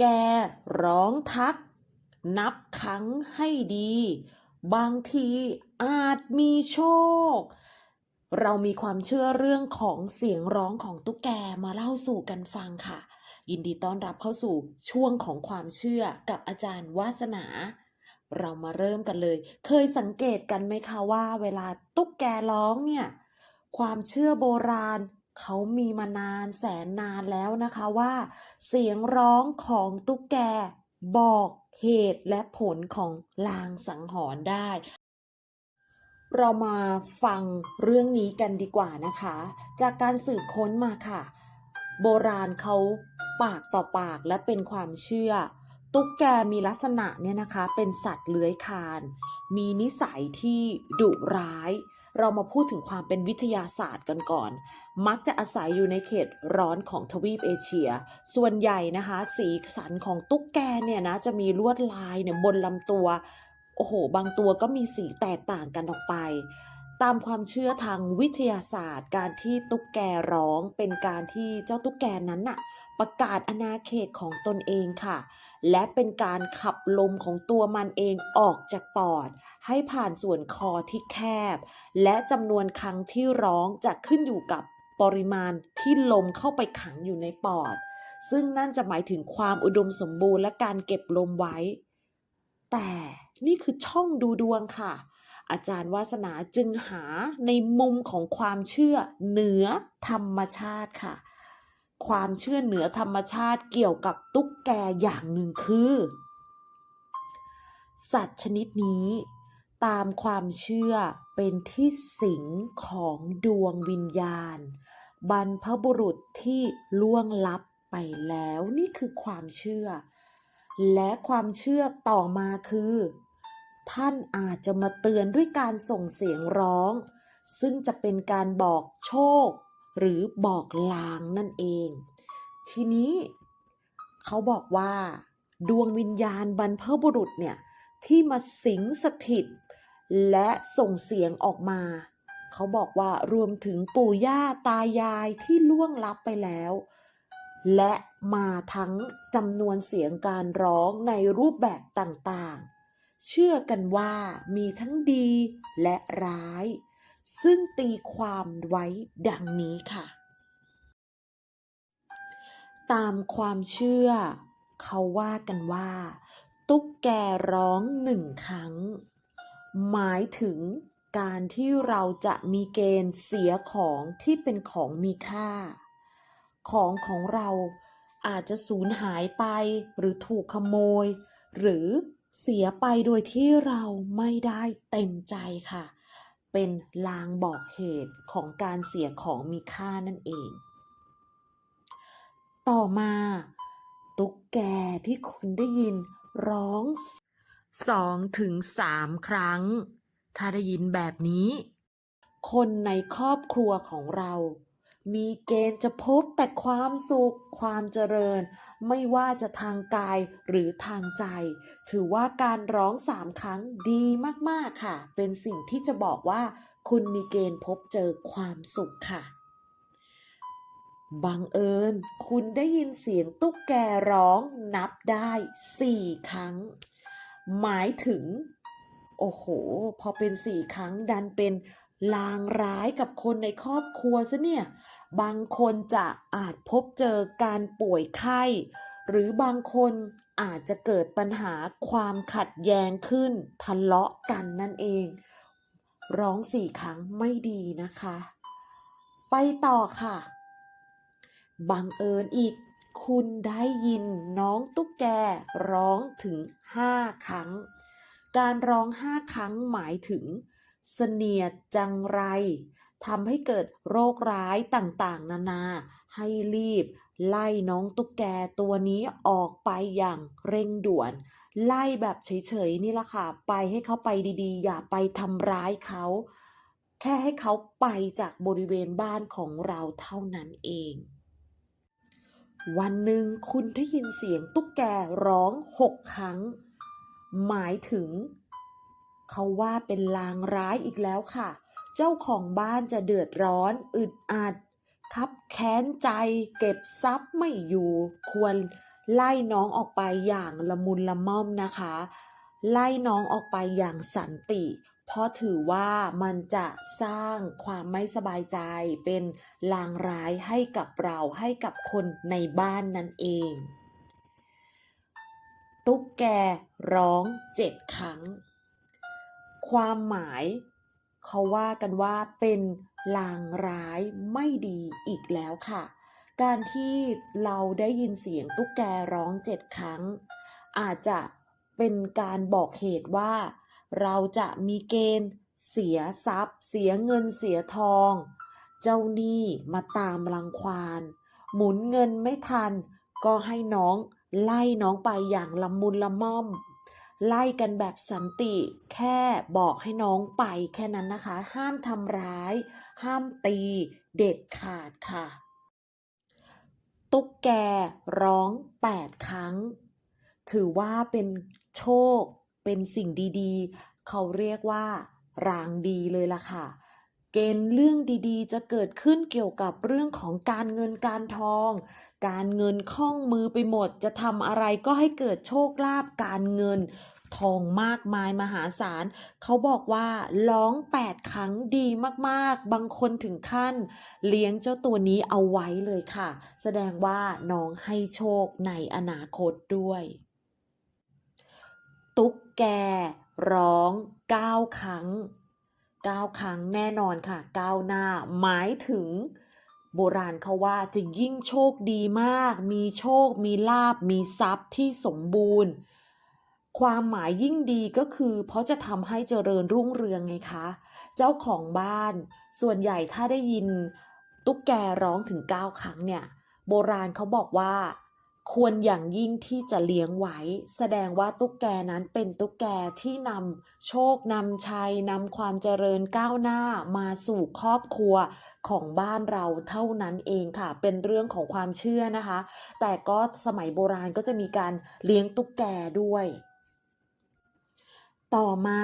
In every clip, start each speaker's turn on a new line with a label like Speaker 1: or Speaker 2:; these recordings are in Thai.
Speaker 1: แกร้องทัก นับครั้งให้ดี บางทีอาจมีโชค เรามีความเชื่อเรื่องของเสียงร้องของตุ๊กแกมาเล่าสู่กันฟังค่ะ ยินดีต้อนรับเข้าสู่ช่วงของความเชื่อกับอาจารย์วาสนา เรามาเริ่มกันเลย เคยสังเกตกันไหมคะว่า เวลาตุ๊กแกร้องเนี่ย ความเชื่อโบราณ เขามีมานานแสนนานแล้วนะคะว่า เสียงร้องของตุ๊กแกบอกเหตุและผลของลางสังหรณ์ได้ เรามาฟังเรื่องนี้กันดีกว่านะคะ จากการสืบค้นมาค่ะ โบราณเขาปากต่อปากและเป็นความเชื่อ ตุ๊กแกมีลักษณะเนี่ยนะคะเป็นสัตว์เลื้อยคลาน มีนิสัยที่ดุร้าย เรามาพูดถึงความเป็นวิทยาศาสตร์กันก่อน มักจะอาศัยอยู่ในเขตร้อนของทวีปเอเชีย ส่วนใหญ่นะคะ สีสันของตุ๊กแกเนี่ยนะจะมีลวดลายเนี่ยบนลำตัว โอ้โห บางตัวก็มีสีแตกต่างกันออกไป ตามความเชื่อทางวิทยาศาสตร์ การที่ตุ๊กแกร้องเป็นการที่เจ้าตุ๊กแกนั้นน่ะประกาศอาณาเขตของตนเองค่ะ และเป็นการขับลมของตัวมันเองออกจากปอด ให้ผ่านส่วนคอที่แคบ และจำนวนครั้งที่ร้องจะขึ้นอยู่กับปริมาณที่ลมเข้าไปขังอยู่ในปอด ซึ่งนั่นจะหมายถึงความอุดมสมบูรณ์และการเก็บลมไว้ แต่นี่คือช่องดูดวงค่ะ อาจารย์วาสนาจึงหาในมุมของความเชื่อเหนือธรรมชาติค่ะ ความเชื่อเหนือธรรมชาติเกี่ยวกับตุ๊กแกอย่างหนึ่งคือ สัตว์ชนิดนี้ตามความเชื่อเป็นที่สิงของดวงวิญญาณ บรรพบุรุษที่ล่วงลับไปแล้วนี่คือความเชื่อ และความเชื่อต่อมาคือ ท่านอาจจะมาเตือนด้วยการส่งเสียงร้อง ซึ่งจะเป็นการบอกโชค หรือบอกลางนั่นเอง ทีนี้เขาบอกว่า ดวงวิญญาณบรรพบุรุษเนี่ย ที่มาสิงสถิต และส่งเสียงออกมา เขาบอกว่ารวมถึงปู่ย่าตายายที่ล่วงลับไปแล้ว และมาทั้งจำนวนเสียงการร้องในรูปแบบต่างๆ เชื่อกันว่ามีทั้งดีและร้าย ซึ่งตีความไว้ดังนี้ค่ะ ตามความเชื่อ เขาว่ากันว่า ตุ๊กแกร้องหนึ่งครั้ง หมายถึงการที่เราจะมีเกณฑ์เสียของที่เป็นของมีค่า ของของเราอาจจะสูญหายไปหรือถูกขโมย หรือ เสียไปโดยที่เราไม่ได้เต็มใจค่ะ เป็นลางบอกเหตุของการเสียของมีค่านั่นเอง ต่อมา ตุ๊กแกที่คุณได้ยินร้องสองถึงสามครั้ง ถ้าได้ยินแบบนี้ คนในครอบครัวของเรา มีเกณฑ์จะพบแต่ความสุข ความเจริญ ไม่ว่าจะทางกายหรือทางใจ ถือว่าการร้องสามครั้งดีมากๆค่ะ เป็นสิ่งที่จะบอกว่า คุณมีเกณฑ์พบเจอความสุขค่ะ บังเอิญ คุณได้ยินเสียงตุ๊กแกร้องนับได้สี่ครั้ง หมายถึง โอ้โห พอเป็นสี่ครั้งดันเป็น ลางร้ายกับคนในครอบครัวซะเนี่ย บางคนจะอาจพบเจอการป่วยไข้ หรือบางคนอาจจะเกิดปัญหาความขัดแย้งขึ้น ทะเลาะกันนั่นเอง ร้องสี่ครั้งไม่ดีนะคะ ไปต่อค่ะ บังเอิญอีก คุณได้ยินน้องตุ๊กแกร้องถึงห้าครั้ง การร้องห้าครั้งหมายถึง เสนียดจังไรทำให้เกิดโรคร้ายต่างๆ นานา ให้รีบ ไล่น้องตุ๊กแกตัวนี้ออกไปอย่างเร่งด่วน ไล่แบบเฉยๆนี่ละค่ะ ไปให้เขาไปดีๆ อย่าไปทำร้ายเขา แค่ให้เขาไปจากบริเวณบ้านของเราเท่านั้นเองวันหนึ่งคุณได้ยินเสียงตุ๊กแกร้องหกครั้ง หมายถึง เขาว่าเป็นลางร้ายอีกแล้วค่ะ เจ้าของบ้านจะเดือดร้อน อึดอัด คับแค้นใจ เก็บทรัพย์ไม่อยู่ ควรไล่น้องออกไปอย่างละมุนละม่อมนะคะ ไล่น้องออกไปอย่างสันติ เพราะถือว่ามันจะสร้างความไม่สบายใจ เป็นลางร้ายให้กับเราให้กับคนในบ้านนั่นเอง ตุ๊กแกร้องเจ็ดครั้ง ความหมายเขาว่ากันว่าเป็นลางร้ายไม่ดีอีกแล้วค่ะ การที่เราได้ยินเสียงตุ๊กแกร้องเจ็ดครั้ง อาจจะเป็นการบอกเหตุว่า เราจะมีเกณฑ์เสียทรัพย์ เสียเงินเสียทอง เจ้าหนี้มาตามรังควานหมุนเงินไม่ทัน ก็ให้น้องไล่น้องไปอย่างละมุนละม่อม ไล่กันแบบสันติ แค่บอกให้น้องไปแค่นั้นนะคะ ห้ามทำร้าย ห้ามตี เด็ดขาดค่ะ ตุ๊กแกร้องแปดครั้ง ถือว่าเป็นโชค เป็นสิ่งดีๆ เขาเรียกว่ารางดีเลยล่ะค่ะ เกณฑ์เรื่องดีๆ จะเกิดขึ้นเกี่ยวกับเรื่องของการเงินการทอง การเงินคล่องมือไปหมด จะทำอะไรก็ให้เกิดโชคลาภการเงิน ทองมากมายมหาศาล เขาบอกว่าร้องแปดครั้งดีมากๆ บางคนถึงขั้น เลี้ยงเจ้าตัวนี้เอาไว้เลยค่ะ แสดงว่าน้องให้โชคในอนาคตด้วย ตุ๊กแกร้องเก้าครั้ง เก้าครั้งแน่นอนค่ะก้าวหน้า หมายถึง โบราณเขาว่าจะยิ่งโชคดีมาก มีโชค มีลาบ มีทรัพย์ที่สมบูรณ์ ความหมายยิ่งดีก็คือ เพราะจะทำให้เจริญรุ่งเรืองไงคะ เจ้าของบ้าน ส่วนใหญ่ถ้าได้ยินตุ๊กแกร้องถึง 9 ครั้งเนี่ย โบราณเขาบอกว่า ควรอย่างยิ่งที่จะเลี้ยงไว้ แสดงว่าตุ๊กแกนั้นเป็นตุ๊กแกที่นำโชคนำชัยนำความเจริญก้าวหน้ามาสู่ครอบครัวของบ้านเราเท่านั้นเองค่ะ เป็นเรื่องของความเชื่อนะคะ แต่ก็สมัยโบราณก็จะมีการเลี้ยงตุ๊กแกด้วย ต่อมา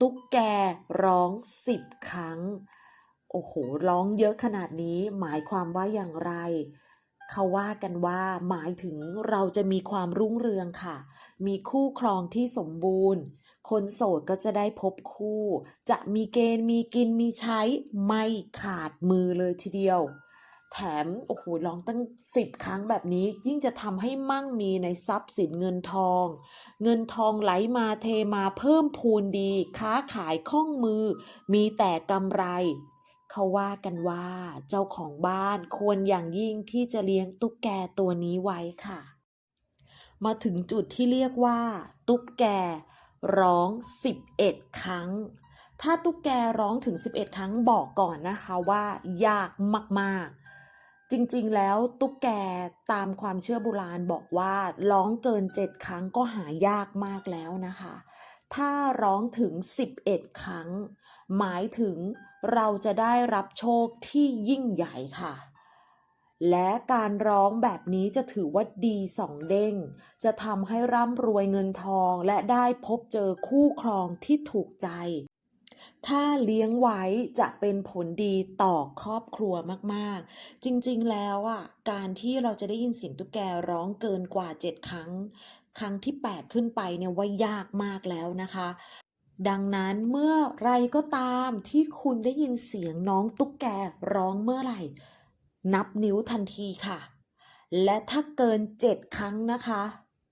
Speaker 1: ตุ๊กแกร้องสิบครั้ง โอ้โห ร้องเยอะขนาดนี้หมายความว่าอย่างไร เขาว่ากันว่าหมายถึงเราจะมีความรุ่งเรืองค่ะ มีคู่ครองที่สมบูรณ์ คนโสดก็จะได้พบคู่ จะมีเกณฑ์มีกินมีใช้ไม่ขาดมือเลยทีเดียว แถมโอ้โหร้องตั้งสิบครั้งแบบนี้ ยิ่งจะทำให้มั่งมีในทรัพย์สินเงินทอง เงินทองไหลมาเทมาเพิ่มพูนดี ค้าขายคล่องมือ มีแต่กำไร เขาว่ากันว่าเจ้าของบ้านควรอย่างยิ่งที่จะเลี้ยงตุ๊กแกตัวนี้ไว้ค่ะ มาถึงจุดที่เรียกว่า ตุ๊กแกร้อง 11 ครั้ง ถ้าตุ๊กแกร้องถึง 11 ครั้งบอกก่อนนะคะว่ายากมากๆ จริงๆ แล้วตุ๊กแกตามความเชื่อโบราณบอกว่าร้องเกิน 7 ครั้งก็หายากมากแล้วนะคะ ถ้าร้องถึง 11 ครั้ง หมายถึง เราจะได้รับโชคที่ยิ่งใหญ่ค่ะ และการร้องแบบนี้จะถือว่าดีสองเด้ง จะทำให้ร่ำรวยเงินทองและได้พบเจอคู่ครองที่ถูกใจ ถ้าเลี้ยงไว้จะเป็นผลดีต่อครอบครัวมากๆ จริงๆแล้วอะการที่เราจะได้ยินเสียงตุ๊กแกร้องเกินกว่า 7 ครั้ง ครั้งที่ 8 ขึ้นไปเนี่ยว่ายากมากแล้วนะคะ ดังนั้นเมื่อไรก็ตามที่คุณได้ยินเสียงน้องตุ๊กแกร้องเมื่อไหร่ นับนิ้วทันทีค่ะ และถ้าเกิน 7 ครั้งนะคะ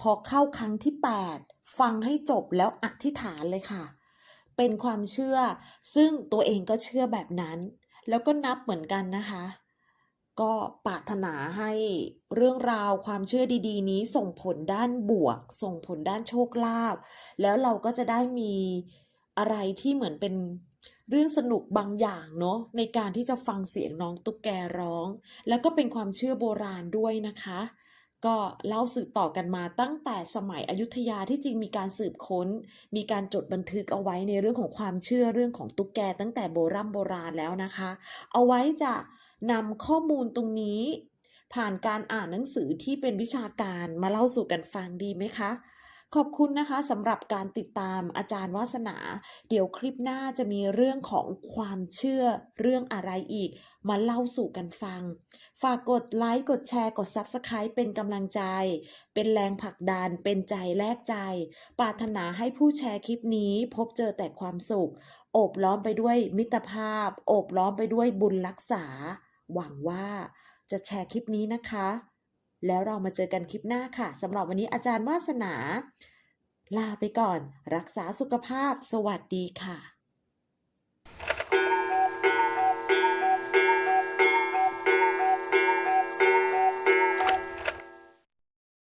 Speaker 1: พอเข้าครั้งที่ 8 ฟังให้จบแล้วอธิษฐานเลยค่ะ เป็นความเชื่อ ซึ่งตัวเองก็เชื่อแบบนั้น แล้วก็นับเหมือนกันนะคะ ก็ปรารถนาให้เรื่องราวความเชื่อดีๆ นี้ส่งผลด้านบวก ส่งผลด้านโชคลาภแล้วเราก็จะได้มีอะไรที่เหมือนเป็นเรื่องสนุกบางอย่างเนาะในการที่จะฟังเสียงน้องตุ๊กแกร้อง แล้วก็เป็นความเชื่อโบราณด้วยนะคะ ก็เล่าสืบต่อกันมาตั้งแต่สมัยอยุธยาที่จริงมีการสืบค้น มีการจดบันทึกเอาไว้ในเรื่องของความเชื่อเรื่องของตุ๊กแกตั้งแต่โบรโบราณแล้วนะคะ เอาไว้จะ นำข้อมูลตรงนี้ ผ่านการอ่านหนังสือที่เป็นวิชาการมาเล่าสู่กันฟังดีไหมคะ ขอบคุณนะคะสำหรับการติดตามอาจารย์วาสนา เดี๋ยวคลิปหน้าจะมีเรื่องของความเชื่อเรื่องอะไรอีก มาเล่าสู่กันฟัง ฝากกดไลค์กดแชร์กด Subscribe เป็นกำลังใจ เป็นแรงผลักดันเป็นใจแลกใจ ปรารถนาให้ผู้แชร์คลิปนี้พบเจอแต่ความสุขโอบล้อมไปด้วยมิตรภาพ โอบล้อมไปด้วยบุญรักษา หวังว่าจะแชร์คลิปนี้นะคะ แล้วเรามาเจอกันคลิปหน้าค่ะสำหรับวันนี้อาจารย์วาสนา ลาไปก่อน รักษาสุขภาพ สวัสดีค่ะ